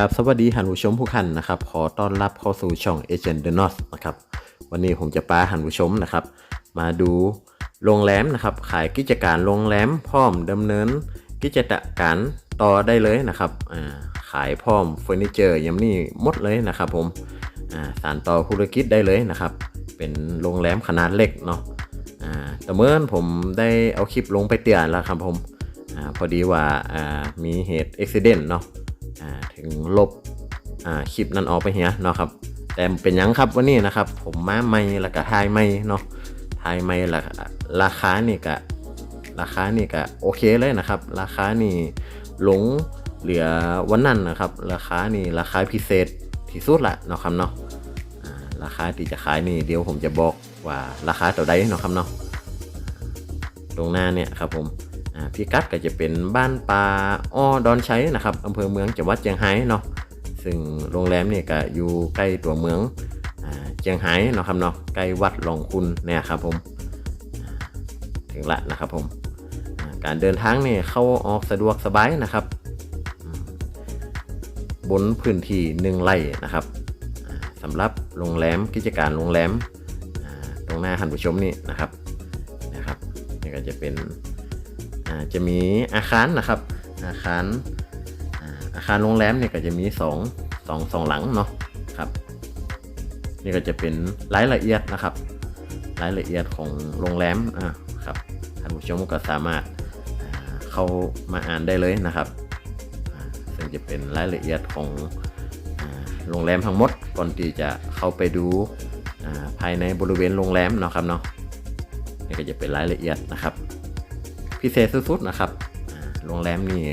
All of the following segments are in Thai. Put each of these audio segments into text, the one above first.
อกราบสวัสดีท่านผู้ชมผู้ท่านนะครับ ขอต้อนรับเข้าสู่ช่อง Agent The North นะครับ วันนี้ผมจะพาท่านผู้ชมนะครับ มาดูโรงแรมนะครับ ขายกิจการโรงแรมพร้อมดำเนิน กิจการต่อได้เลยนะครับขายพร้อมเฟอร์นิเจอร์ยำนี่หมดเลยนะครับ ผมสานต่อธุรกิจได้เลยนะครับ เป็นโรงแรมขนาดเล็กเนาะแต่เมื่อผมได้เอาคลิปลงไปเตือนแล้วครับผมอพอดีว่าอ่ามีเหตุอุบิเหตุเนาะ อ่าถึงลบอ่าคลิปนั้นออกไปเฮียเนาะครับ แต่เป็นยังครับวันนี้นะครับ ผมมาไม่แล้วก็ทายไม่เนาะทายไม่ละราคานี่ก็ราคานี่ก็โอเคเลยนะครับ ราคานี่หลงเหลือวันนั้นนะครับ ราคานี่ราคาพิเศษที่สุดละเนาะครับเนาะราคาที่จะขายนี่เดี๋ยวผมจะบอกว่าราคาเท่าใดเนาะครับเนาะตรงหน้าเนี่ยครับผม พิกัดก็จะเป็นบ้านปลาอ้อดอนชัยนะครับอำเภอเมืองจังหวัดเชียงรายเนาะซึ่งโรงแรมเนี่ยก็อยู่ใกล้ตัวเมืองอเชียงรายเนาะครับเนาะใกล้วัดหลวงคุณเนี่ยครับผมถึงละนะครับผมการเดินทางเนี่ยเข้าออกสะดวกสบายนะครับ บนพื้นที่หนึ่งไร่นะครับสำหรับโรงแรมกิจการโรงแรมตรงหน้าท่านผู้ชมนี่นะครับนะครับนี่ก็จะเป็น จะมีอาคารนะครับ อาคารอาคารโรงแรมเนี่ยก็จะมีสองสองสองหลังเนาะครับ นี่ก็จะเป็นรายละเอียดนะครับ รายละเอียดของโรงแรมอ่าครับท่านผู้ชมก็สามารถาเข้ามาอ่านได้เลยนะครับซึ่งจะเป็นรายละเอียดของโรงแรมทั้งหมดก่อนที่จะเข้าไปดูาภายในบริเวณโรงแรมเนาะครับเนาะนี่ก็จะเป็นรายละเอียดนะครับ พิเศษสุดๆนะครับ โรงแรมนี่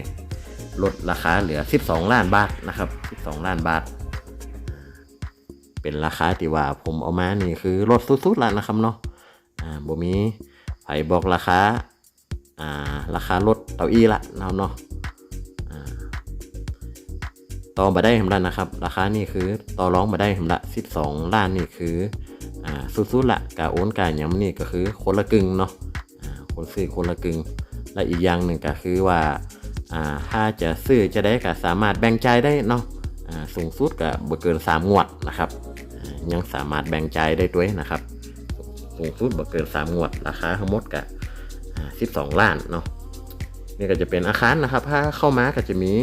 ลดราคาเหลือ 12 ล้านบาทนะครับ 12 ล้านบาท เป็นราคาที่ว่าผมเอามานี่คือลดสุดๆแล้วนะครับเนาะ อ่าบ่มีไผบอกราคา อ่า ราคาลดเตาอี้ละเนาะเนาะอ่าต่อมาได้ผมละนะครับ ราคานี่คือต่อร้องมาได้ผมละ 12 ล้านนี่คือ อ่าสุดๆละกาโอนกาหยังนี่ก็คือคนละกึ่งเนาะ คนซื้อคนละกึ่งและอีกอย่างหนึ่งก็คือว่าถ้าจะซื้อจะได้ก็สามารถแบ่งใจได้เนาะสูงสุดก็บ่เกิน 3 งวดนะครับยังสามารถแบ่งใจได้ด้วยนะครับ สูงสุดบ่เกิน 3 งวดราคาทั้งหมดก็อ่า12 ล้านเนาะนี่ก็จะเป็นอาคารนะครับ ถ้าเข้ามาก็จะมี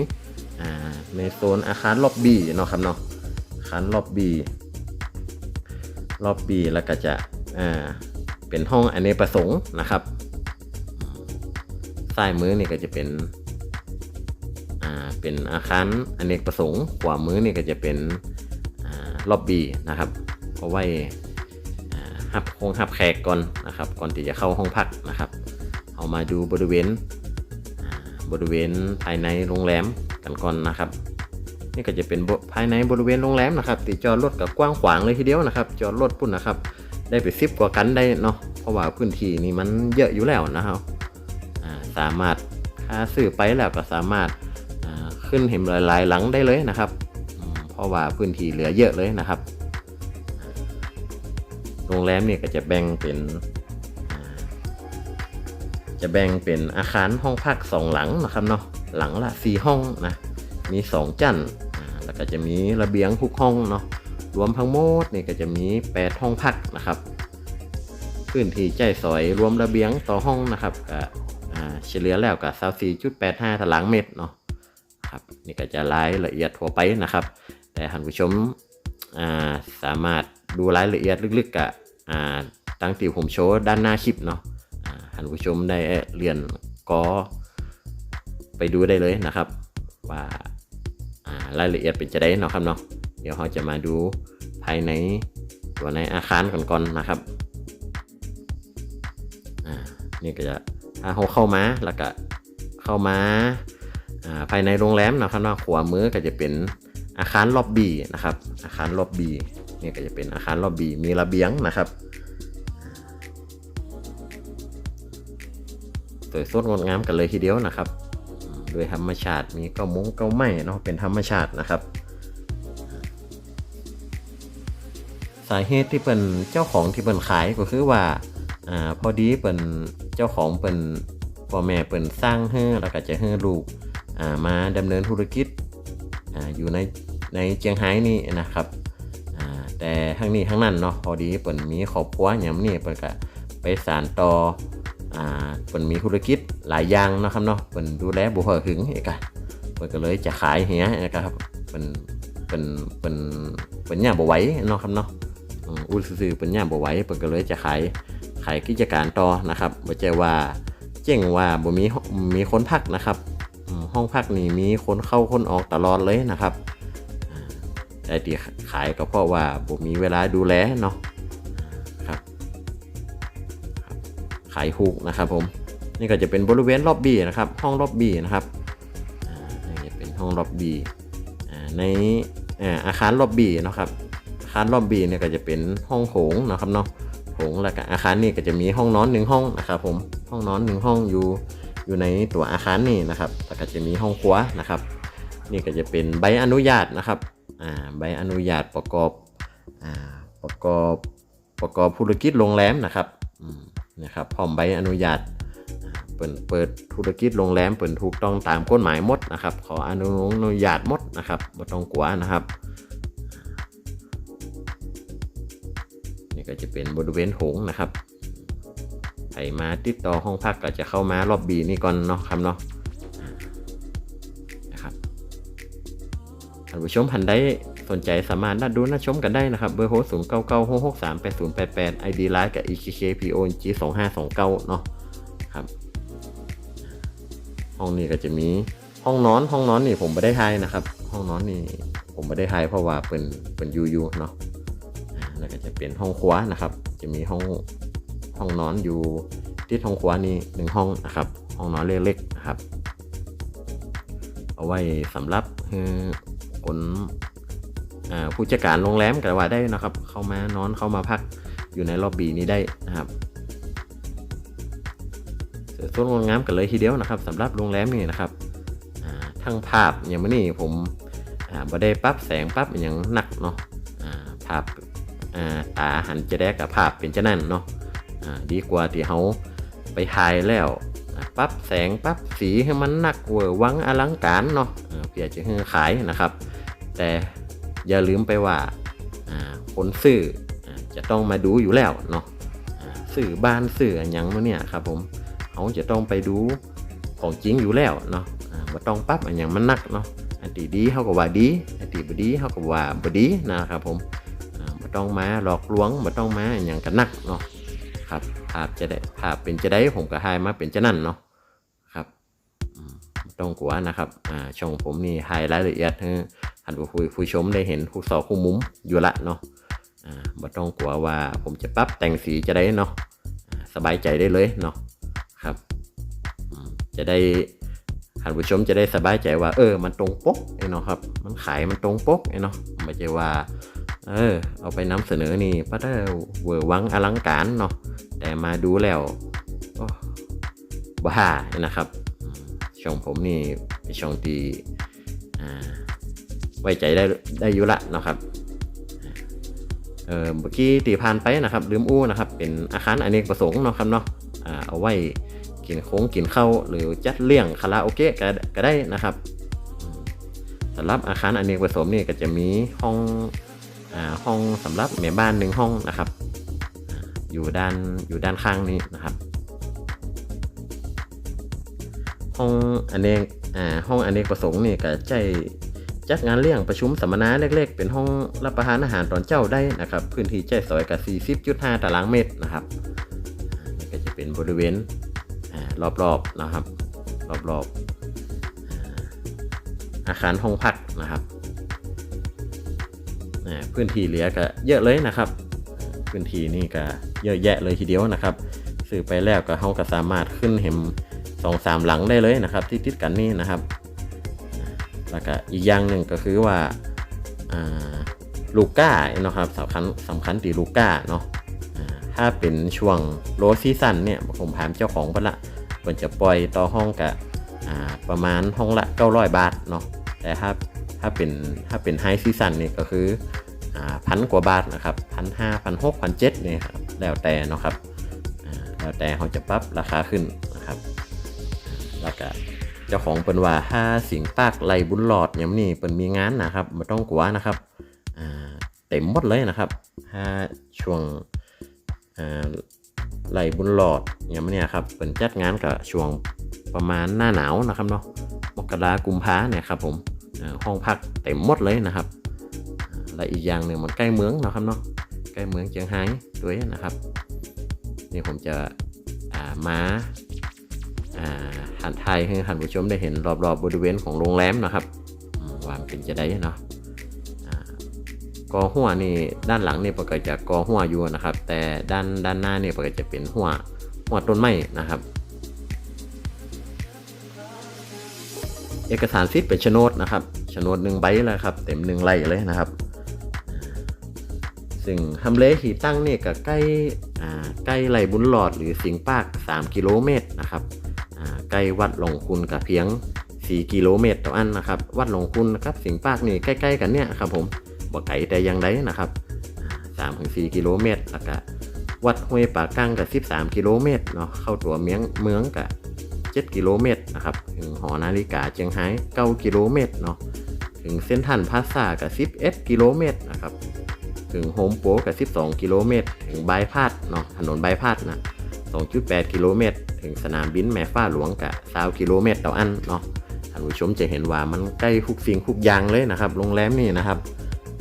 ในโซนอาคารล็อบบี้เนาะครับเนาะอาคารล็อบบี้ล็อบบี้แล้วก็จะเป็นห้องอเนกประสงค์นะครับ ซ้ายมือนี่ก็จะเป็นอ่าเป็นอาคารอเนกประสงค์ขวามือนี่ก็จะเป็นอ่าล็อบบี้นะครับเอาไว้อ่าหับคงหับแขกก่อนนะครับ ก่อนที่จะเข้าห้องพักนะครับ เอามาดูบริเวณอ่าบริเวณภายในโรงแรมกันก่อนนะครับ นี่ก็จะเป็นภายในบริเวณโรงแรมนะครับติจอดรถกับกว้างขวางเลยทีเดียวนะครับ จอดรถปุ่นนะครับ ได้ไปซิบกว่ากันได้เนาะเพราะว่าพื้นที่นี่มันเยอะอยู่แล้วนะครับ สามารถค่าซื้อไปแล้วก็สามารถขึ้นเห็นหลายๆหลังได้เลยนะครับ เพราะว่าพื้นที่เหลือเยอะเลยนะครับ โรงแรมเนี่ยก็จะแบ่งเป็น จะแบ่งเป็นอาคารห้องพักสองหลังนะครับเนาะหลังละสี่ห้องนะมีสองจันแล้วก็จะมีระเบียงทุกห้องเนาะรวมทั้งหมดนี่ก็จะมี 8 ห้องพักนะครับพื้นที่ใจซอยรวมระเบียงต่อห้องนะครับก็ เฉลี่ยแล้วก็24.85ตารางเมตรเนาะครับนี่ก็จะรายละเอียดทั่วไปนะครับ แต่ท่านผู้ชมาสามารถดูรายละเอียดลึกๆกับอ่าตั้งที่ผมโชว์ด้านหน้าคลิปเนาะท่านผู้ชมได้เรียนก็ไปดูได้เลยนะครับ ว่ารายละเอียดเป็นจะได้เนาะครับเนาะเดี๋ยวเราจะมาดูภายในตัวในอาคารก่อนๆนะครับ อ่า นี่ก็จะ เราเข้ามาแล้วก็เข้ามาภายในโรงแรมนะครับเนาะขวามือก็จะเป็นอาคารล็อบบี้นะครับ อาคารล็อบบี้นี่ก็จะเป็นอาคารล็อบบี้มีระเบียงนะครับสวยสดงดงามกันเลยทีเดียวนะครับโดยธรรมชาติมีเก้ามุ้งเก้าไม้เนาะเป็นธรรมชาตินะครับ สาเหตุที่เป็นเจ้าของที่เป็นขายก็คือว่า อ่าพอดีเป็นเจ้าของเป็นพ่อแม่เป็นสร้างเฮ้อแล้วก็จะเฮ้อลูกอ่ามาดำเนินธุรกิจอ่าอยู่ในในเจียงไฮ้นี่นะครับอ่าแต่ทั้งนี้ทั้งนั้นเนาะพอดีเปิ่นมีครอบครัวอย่างนี้เปิ่นก็ไปสานต่ออ่าเปิ่นมีธุรกิจหลายอย่างเนาะครับเนาะเปิ่นดูแลบุพหึงเอกะเปิ่นก็เลยจะขายเฮียนะครับเปิ่นเปิ่นเปิ่นเปิ่นย่าบ่ไหวเนาะครับเนาะอู้ซื่อเปิ่นย่าบ่ไหวเปิ่นก็เลยจะขาย ขายกิจการต่อนะครับบ่ใช่ว่าเจ๊งว่าบ่มีมีคนพักนะครับห้องพักนี่มีคนเข้าคนออกตลอดเลยนะครับแต่ที่ขายก็เพราะว่าผมมีเวลาดูแลเนาะครับ ขายฮูกนะครับผมนี่ก็จะเป็นบริเวณล็อบบี้นะครับ ห้องล็อบบี้นะครับนี่จะเป็นห้องล็อบบี้ในอาคารล็อบบี้นะครับอาคารล็อบบี้เนี่ยก็จะเป็นห้องโถงนะครับเนาะ โถงแล้วก็อาคารนี่ก็จะมีห้องนอนหนึ่งห้องนะครับผมห้องนอนหนึ่งห้องอยู่อยู่ในตัวอาคารนี่นะครับแล้วก็จะมีห้องครัวนะครับ นี่ก็จะเป็นใบอนุญาตนะครับอ่าใบอนุญาตประกอบอ่าประกอบประกอบธุรกิจโรงแรมนะครับอืมนะครับพร้อมใบอนุญาตเปิดเปิดธุรกิจโรงแรมเปิดถูกต้องตามกฎหมายหมดนะครับ ขออนุอนุญาตหมดนะครับไม่ต้องกลัวนะครับ ก็จะเป็นบริเวณโถงนะครับใครมาติดต่อห้องพักก็จะเข้ามาล็อบบีนี่ก่อนเนาะครับเนาะนะครับท่านผู้ชมพันได้สนใจสามารถนัดดูนัดชมกันได้นะครับ เบอร์โทรศูนย์เก้าเก้าหกหกสามแปดศูนย์แปดแปดไอดีไลน์กับ EKKPONG สองห้าสองเก้าเนาะครับห้องนี้ก็จะมีห้องนอนห้องนอนนี่ผมไม่ได้ทายนะครับ ห้องนอนนี่ผมไม่ได้ทายเพราะว่าเป็นเป็นยูยูเนาะ แล้วก็จะเป็นห้องครัวนะครับ จะมีห้องห้องนอนอยู่ที่ห้องครัวนี่หนึ่งห้องนะครับ ห้องนอนเล็กๆนะครับ เอาไว้สำหรับคนผู้จัดการโรงแรมก็ว่าได้นะครับ เข้ามานอนเข้ามาพักอยู่ในล็อบบี้นี้ได้นะครับสือส่วนงดงามกันเลยทีเดียวนะครับสำหรับโรงแรมนี่นะครับทั้งภาพอย่างนี้ผมอ่าบ่ได้ปรับแสงปรับอย่างหนักเนาะภาพ ตาหันจะได้กับภาพเป็นจะนั่นเนาะดีกว่าที่เขาไปถ่ายแล้วปรับแสงปรับสีให้มันหนักเวอร์วังอลังการเนาะเพื่อจะให้ขายนะครับ แต่อย่าลืมไปว่าคนซื้ออ่าจะต้องมาดูอยู่แล้วเนาะสื่อบ้านสื่ออนหยังมาเนี่ยครับผมเขาจะต้องไปดูของจริงอยู่แล้วเนาะอ่าต้องปรับอนหยังมันนักเนาะอันตีดีเขาก็ว่าดี อันตีบดีเขาก็ว่าบดีนะครับผม ต้องมาหลอกลวงบ่ต้องมาอนหยังกันนักเนาะครับภาพจะได้ภาพเป็นจะได้ผมก็ให้มาเป็นจะนั่นเนาะครับต้องกลัวนะครับอ่าช่องผมนี่ให้รายละเอียดให้ท่านผู้ผู้ชมได้เห็นผู้สอคู่มุมอยู่ละเนาะอ่าบ่ต้องกลัวว่าผมจะปรับแต่งสีจะได้เนาะสบายใจได้เลยเนาะครับจะได้ท่านผู้ชมจะได้สบายใจว่าเออมันตรงปกไอ้เนาะครับ มันขายมันตรงปกไอ้เนาะไม่ใช่ว่า เออ เอาไปนำเสนอนี่ป้าได้เวอร์วังอลังการเนาะแต่มาดูแล้วบ้านะครับ ช่องผมนี่เป็นช่องที่ไว้ใจได้ได้อยู่ละเนาะครับเออเมื่อกี้ตีผ่านไปนะครับลืมอู้นะครับ เป็นอาคารอเนกประสงค์เนาะครับเนาะอ่าเอาไว้กินโค้งกินข้าวหรือจัดเลี้ยงคาราโอเกะก็ได้นะครับสำหรับอาคารอเนกประสงค์นี่ก็จะมีห้อง ห้องสำหรับแม่บ้านหนึ่งห้องนะครับ อยู่ด้านอยู่ด้านข้างนี้นะครับ ห้องอเนกห้องอเนกประสงค์นี่ก็ใจจัดงานเลี้ยงประชุมสัมมนาเล็กๆ เป็นห้องรับประทานอาหารตอนเจ้าได้นะครับ พื้นที่ใจซอยกับ 40.5 ตารางเมตรนะครับนี่ก็จะเป็นบริเวณอรอบๆนะครับ รอบๆอาอาคารห้องพักนะครับ พื้นที่เหลือก็เยอะเลยนะครับ พื้นที่นี่ก็เยอะแยะเลยทีเดียวนะครับซื้อไปแล้วก็เขาก็สามารถขึ้นเห็มสองสามหลังได้เลยนะครับ ที่ติดกันนี่นะครับ แล้วก็อีกอย่างหนึ่งก็คือว่าลูก้าเนาะครับสำคัญสำคัญตีลูก้าเนาะถ้าเป็นช่วงโรซีซันเนี่ยผมถามเจ้าของเพิ่นละเพิ่นจะปล่อยต่อห้องกับประมาณห้องละ900บาทเนาะแต่ถ้า ถ้าเป็นถ้าเป็นไฮซีซันเนี่ยก็คือพันกว่าบาทนะครับพันห้าพันหกพันเจ็ดเนี่ยครับแล้วแต่เนาะครับแล้วแต่เขาจะปรับราคาขึ้นนะครับอ่าแล้วก็เจ้าของเปิ้นว่าถ้าสิงปากไหลบุญหลอดอย่ามนี้เปิ้นมีงานนะครับไม่ต้องกลัวนะครับเต็มหมดเลยนะครับถ้าช่วงไหลบุญหลอดอย่ามเนี้ครับเปิ้นจัดงานกับช่วงประมาณหน้าหนาวนะครับเนาะมกรากุมภาเนี่ยครับผม ห้องพักเต็มหมดเลยนะครับ และอีกอย่างหนึ่งมันใกล้เมืองเนาะครับเนาะใกล้เมืองเชียงไฮ้ด้วยนะครับ นี่ผมจะามาอ่าหันไทยให้ท่านผู้ชมได้เห็นรอบๆบบริเวณของโรงแรมนะครับว่ามเป็นจะได้เนาะกอหัวนี่ด้านหลังนี่ปกติจะกอหัวอยู่นะครับ แต่ด้านด้านหน้านี่ปกติจะเป็นหัวหัวต้นไม้นะครับ เอกสารสิทธิ์เป็นโฉนดนะครับโฉนดหนึ่งใบแล้วครับ เต็มหนึ่งไร่เลยนะครับ ซึ่งทำเลที่ตั้งเนี่ยก็ใกล้ใกล้ไหลบุญหลอดหรือสิงปาก 3 กิโลเมตรนะครับใกล้วัดหลงคุณกับเพียง 4 กิโลเมตรต่ออันนะครับ วัดหลงคุณนะครับสิงปากนี่ใกล้ๆกันเนี่ยครับผมบ่ไกลแต่ยังไดนะครับสามถึงสี่กิโลเมตรแล้วก็วัดห้วยป่ากั้งกับ 13 กิโลเมตรเนาะเข้าตัวเมืองเมืองกับ 7 กิโลเมตรนะครับถึงหอนาฬิกาเชียงไฮ้9กิโลเมตรเนาะถึงเส้นทันพาซากับ11กิโลเมตรนะครับถึงโฮมโปรกับ 12 กิโลเมตร ถึงบายพาดเนาะถนนบายพาดนะ2.8 กิโลเมตร ถึงสนามบินแม่ฟ้าหลวงกับ20กิโลเมตรต่ออันเนาะท่านผู้ชมจะเห็นว่ามันใกล้ทุกสิ่งทุกยางเลยนะครับ โรงแรมนี่นะครับ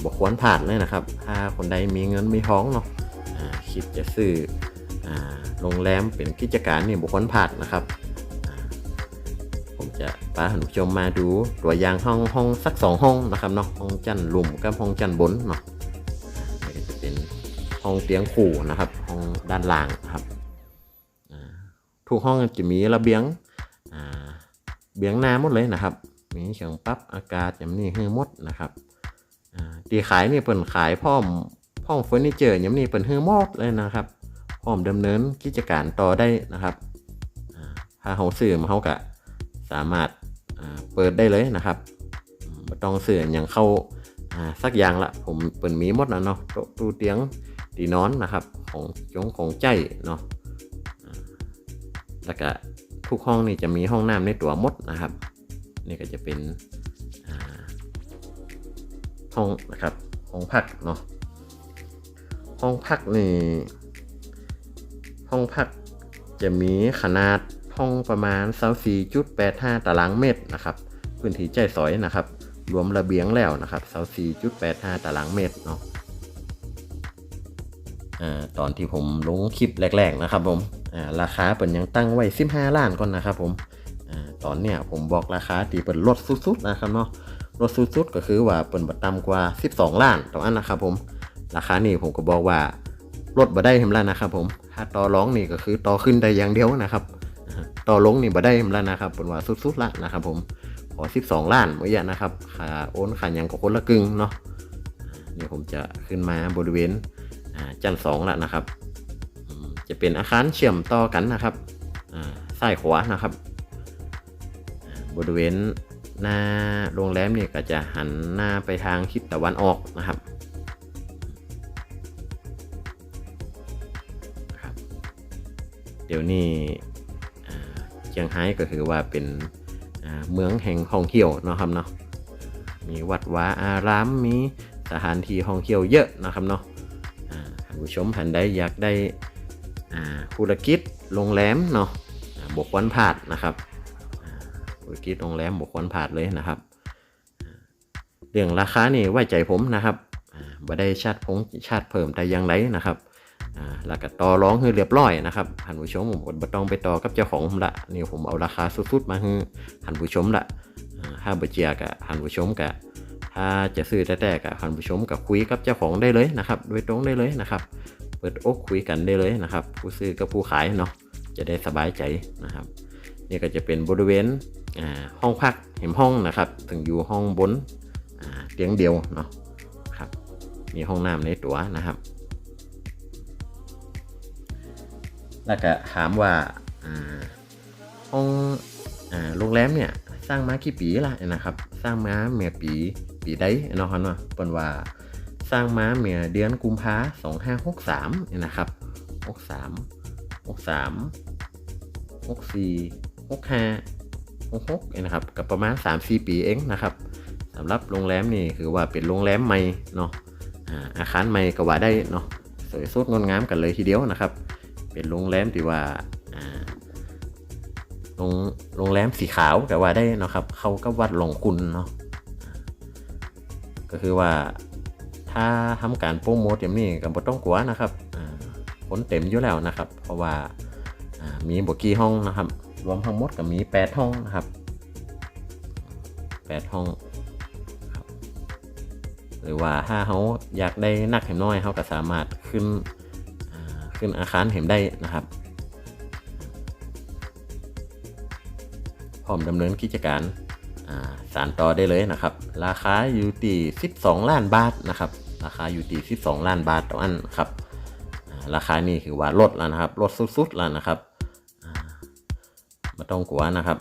บอกควรผ่านเลยนะครับ ถ้าคนใดมีเงินมีท้องเนาะคิดจะซื้ออโรงแรมเป็นกิจการนี่บุคคลผ่านนะครับ จะพาท่านผู้ชมมาดูตัวอย่างห้องห้องสักสองห้องนะครับเนาะห้องจันลุมกับห้องจันบนเนาะก็จะเป็นห้องเตียงคู่นะครับ ห้องด้านล่างนะครับทุกห้องจะมีระเบียงเบียงน้าหมดเลยนะครับ มีเครื่องปั๊บอากาศอย่างนี้ให้หมดนะครับตีขายนี่เปิ่นขายพร้อมพร้อมเฟอร์นิเจอร์อย่างนี้เปิ่นให้หมดเลยนะครับพร้อมดำเนินกิจการต่อได้นะครับอ่าถ้าเขาซื้อมาเขาก็ สามารถเปิดได้เลยนะครับมบ่ต้องซื้ออย่างเข้าสักอย่างละผมเปิดมีหมดแล้วเนาะโต๊ะตู้เตียงตีนอนนะครับของจงของใจเนาะแล้วก็ทุกห้องนี่จะมีห้องน้ำในตัวมดนะครับ นี่ก็จะเป็นห้องนะครับห้องพักเนาะห้องพักนี่ห้องพักจะมีขนาด ห้องประมาณ24.85ตารางเมตรนะครับพื้นที่ใจสอยนะครับ รวมระเบียงแล้วนะครับเสา4.85ตารางเมตรเนาะอ่าตอนที่ผมลงคลิปแรก ๆนะครับผมอ่าราคาเปิ่นยังตั้งไว้ 15 ล้านก่อนนะครับผมอ่าตอนเนี้ยผมบอกราคาที่เปิ่นลดสุดๆนะครับเนาะลดสุดๆก็คือว่าเปิ่นบัต่ำกว่า 12 ล้านต่ออันนะครับผมราคานี้ผมก็บอกว่าลดบ่ได้เห็นแล้วนะครับผมถ้าต่อร้องนี่ก็คือต่อขึ้นได้อย่างเดียวนะครับ ต่อลงนี่บ่ได้แล้วนะครับเปิ่นว่าสุดๆละนะครับ ผมขอ 12 ล้านเมื่อกี้นะครับค่าโอนค่ายังก็คนละกึ่งเนาะอ่านี่ผมจะขึ้นมาบริเวณอ่าจันสองล้วนะครับ จะเป็นอาคารเชื่อมต่อกันนะครับซ้ายขวานะครับ บริเวณหน้าโรงแรมเนี่ยก็จะหันหน้าไปทางทิศตะวันออกนะครับเดี๋ยวนี้ เชียงไฮ้ก็ถือว่าเป็นเมืองแห่งท่องเที่ยวเนาะครับเนาะมีวัดวาอารามมีสถานที่ท่องเที่ยวเยอะนะครับเนาะท่านผู้ชมท่านใดอยากได้ธุรกิจโรงแรมเนาะบกวันผาดนะครับธุรกิจโรงแรมบกวันผาดเลยนะครับ เรื่องราคานี่ไว้ใจผมนะครับบ่ได้ชาติพงชาติเพิ่มแต่อยังไรนะครับ อ่าแล้วก็ต่อร้องให้เรียบร้อยนะครับท่านผู้ชมผมบ่ต้องไปต่อกับเจ้าของผมละนี่ผมเอาราคาสุดๆมาให้ท่านผู้ชมละถ้าบ่เจียกะท่านผู้ชมกะถ้าจะซื้อแต่ๆกะท่านผู้ชมกับคุยกับเจ้าของได้เลยนะครับ โดยตรงได้เลยนะครับ เปิดอกคุยกันได้เลยนะครับ ผู้ซื้อกับผู้ขายเนาะจะได้สบายใจนะครับนี่ก็จะเป็นบริเวณห้องพักเห็นห้องนะครับถึงอยู่ห้องบนเตียงเดียวเนาะครับมีห้องน้ำในตัวนะครับ แล้วก็ถามว่าอ่าห้องโรงแรมเนี่ยสร้างมากี่ปีละนะครับ สร้างมาเมื่อปีปีใดเนาะครับเนาะเปิ้นว่าสร้างมาเมื่อเดือนกุมภาสองห้าหกสามนะครับหกสามหกสามหกสี่หกห้าหกเองนะครับกับประมาณ3-4ปีเองนะครับสำหรับโรงแรมนี่คือว่าเป็นโรงแรมใหม่เนาะอาอาคารใหม่ก็ว่าได้เนาะสวยสดงดงามกันเลยทีเดียวนะครับ เป็นโรงแรมที่ว่าโรงโรงแรมสีขาวก็ว่าได้เนาะครับเขาก็วัดหลงคุณเนาะก็คือว่าถ้าทำการโปรโมทอย่างนี้ก็บ่ต้องกลัวนะครับอ่าคนเต็มอยู่แล้วนะครับ เพราะว่ามีบกี่ห้องนะครับ รวมทั้งหมดก็มี 8 ห้องนะครับ 8 ห้องหรือว่าถ้าเขาอยากได้นักเห็มน้อยเขาก็สามารถขึ้น ขึ้นอาคารเห็มได้นะครับพร้อมดำเนินกิจการาสารต่อได้เลยนะครับ ราคาอยู่ที่12 ล้านบาทนะครับ ราคาอยู่ที่12 ล้านบาทต่ออันครับาราคานี่คือว่าลดแล้วนะครับลดสุดๆแล้วนะครับมาต้องกลัวนะครับ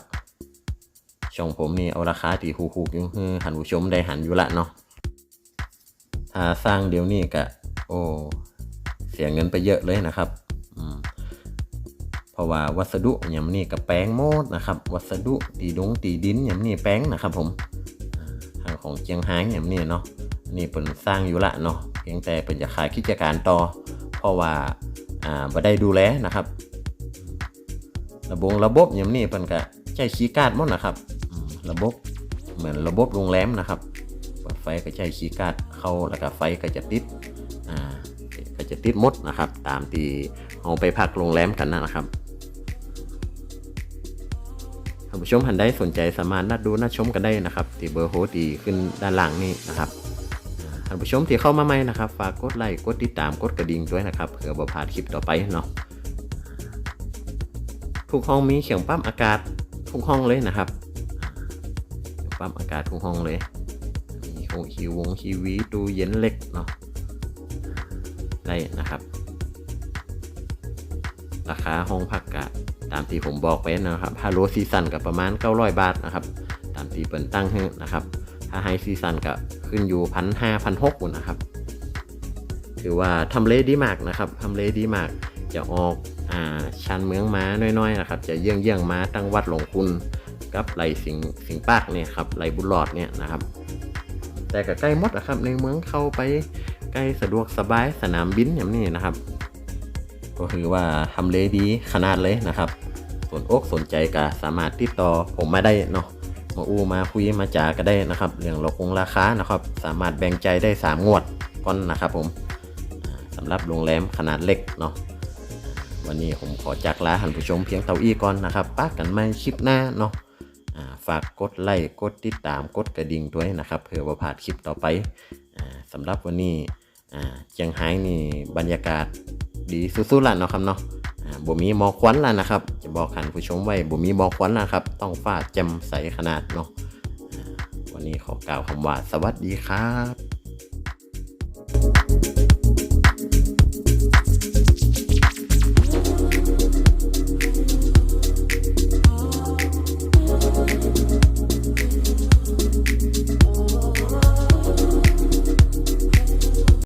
ช่องผมนี่เอาราคาตีคูคูๆอยู่ให้หันผู้ชมได้หันอยู่ละเนาะถ้าสร้างเดี๋ยวนี้ก็โอ้ เสียเงินไปเยอะเลยนะครับเพราะว่าวัสดุอย่างนี้กับแป้งโมดนะครับ วัสดุตีดงตีดินอย่างนี้แป้งนะครับ ผมทางของเจียงไฮ้อย่างนี้เนาะนี่เป็นสร้างอยู่ละเนาะเพียงแต่เป็นจะขายกิจการต่อ เพราะว่าอ่าบ่ได้ดูแลนะครับ ระบบระบบอย่างนี้เพิ่นก็ใช้คีย์การ์ดหมดนะครับ ระบบเหมือนระบบโรงแรมนะครับไฟก็ใช้คีย์การ์ดเข้าแล้วก็ไฟก็จะติดอ่า ก็จะติดมดนะครับ ตามที่เอาไปพักโรงแรมกันนะครับท่านผู้ชมหันได้สนใจสามารถนัดดูนัดชมกันได้นะครับ ที่เบอร์โฮสตีขึ้นด้านหลังนี่นะครับท่านผู้ชมที่เข้ามาใหม่นะครับฝากกดไลค์กดติดตามกดกระดิ่งด้วยนะครับเพื่อบ่พลาดคลิปต่อไปเนาะทุกห้องมีเขียงปั๊มอากาศทุกห้องเลยนะครับปั๊มอากาศทุกห้องเลยมีของฮิววงฮีวีตู้เย็นเล็กเนาะ ได้นะครับ ราคาห้องพักกะตามที่ผมบอกไปนะครับถ้าโลซีซันกับประมาณ 900 บาทนะครับ ตามที่เปิดตั้งให้นะครับ ถ้าไฮซีซันก็ขึ้นอยู่พันห้าพันหกนะครับ ถือว่าทำเลดีมากนะครับทำเลดีมากจะออกอ่าชันเมืองม้าน้อยๆนะครับ จะเยี่ยงเยี่ยงม้าตั้งวัดหลวงคุณกับไหลสิงสิงปากเนี่ยครับไหลบุญหลอดเนี่ยนะครับ แต่ก็ใกล้มดนะครับในเมืองเข้าไป ใกล้สะดวกสบายสนามบินอย่างนี้นะครับ ก็คือว่าทำเลดีขนาดเลยนะครับ สนอกสนใจก็สามารถติดต่อผมมาได้เนาะมาอู้มาคุยมาจาก็ได้นะครับ เรื่องเราคงราคานะครับ สามารถแบ่งใจได้สามงวดก่อนนะครับ ผมอ่าสำหรับโรงแรมขนาดเล็กเนาะวันนี้ผมขอจากลาท่านผู้ชมเพียงเท่าอี้ก่อนนะครับป้ากันไม่คลิปหน้าเนาะฝากกดไลค์กดติดตามกดกระดิ่งด้วยนะครับเผื่อว่าพลาดคลิปต่อไปอ่าสำหรับวันนี้ อ่าเจียงไฮ้นี่บรรยากาศดีสุดๆล่ะเนาะครับเนาะอ่าบ่มีหมอกควันล่ะนะครับ จะบอกคันผู้ชมไว้บ่มีหมอกควันล่ะครับ ต้องฟ้าแจ่มใสขนาดเนาะวันนี้ขอกล่าวคำว่าสวัสดีครับ thank you